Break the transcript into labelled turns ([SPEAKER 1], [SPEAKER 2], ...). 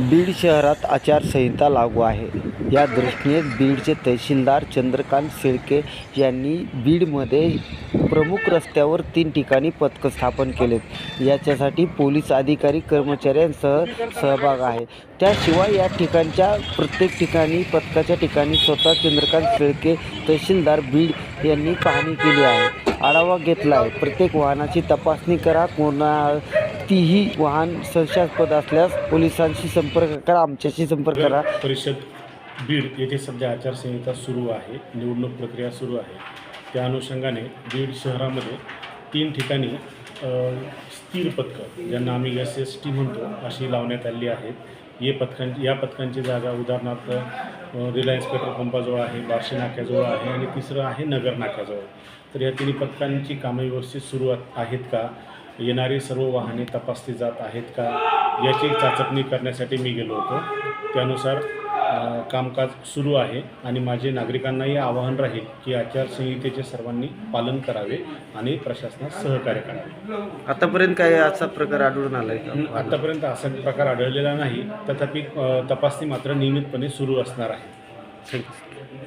[SPEAKER 1] बीड शहरात आचारसंहिता लागू आहे. या दृष्टीने बीडचे तहसीलदार चंद्रकांत शेळके यांनी बीडमध्ये प्रमुख रस्त्यावर तीन ठिकाणी पथकं स्थापन केलेत. याच्यासाठी पोलीस अधिकारी कर्मचाऱ्यांसह सहभाग आहे. त्याशिवाय या ठिकाणच्या प्रत्येक ठिकाणी पथकाच्या ठिकाणी स्वतः चंद्रकांत शेळके तहसीलदार बीड यांनी पाहणी केली आहे. आढावा घेतला आहे. प्रत्येक वाहनाची तपासणी करा. कोणा कोणतीही वाहन संशयास्पद असल्यास पोलिसांशी संपर्क करा आमच्याशी संपर्क करा.
[SPEAKER 2] परिषद बीड येथे सध्या आचारसंहिता सुरू आहे निवडणूक प्रक्रिया सुरू आहे. त्या अनुषंगाने बीड शहरामध्ये तीन ठिकाणी स्थिर पथकं ज्यांना आम्ही एस एस टी म्हणतो अशी लावण्यात आली आहेत. ये पथकां या पथकांची जागा उदाहरणार्थ रिलायन्स पेट्रोल पंपाजवळ आहे बार्शी नाक्याजवळ आहे आणि तिसरं आहे नगर नाक्याजवळ. तर या तिन्ही पथकांची कामे व्यवस्थित सुरू आहेत का? येणारी सर्व वाहने तपासली जात आहेत का? याची चाचपणी करण्यासाठी मी गेलो होतो. त्यानुसार कामकाज सुरू आहे आणि माझे नागरिकांनाही आवाहन राहील की आचारसंहितेचे सर्वांनी पालन करावे आणि प्रशासनास सहकार्य करावे.
[SPEAKER 1] आतापर्यंत काय असा प्रकार आढळून आलाय का?
[SPEAKER 2] आत्तापर्यंत असा प्रकार आढळलेला नाही. तथापि तपासणी मात्र नियमितपणे सुरू असणार आहे.
[SPEAKER 1] थँक्यू.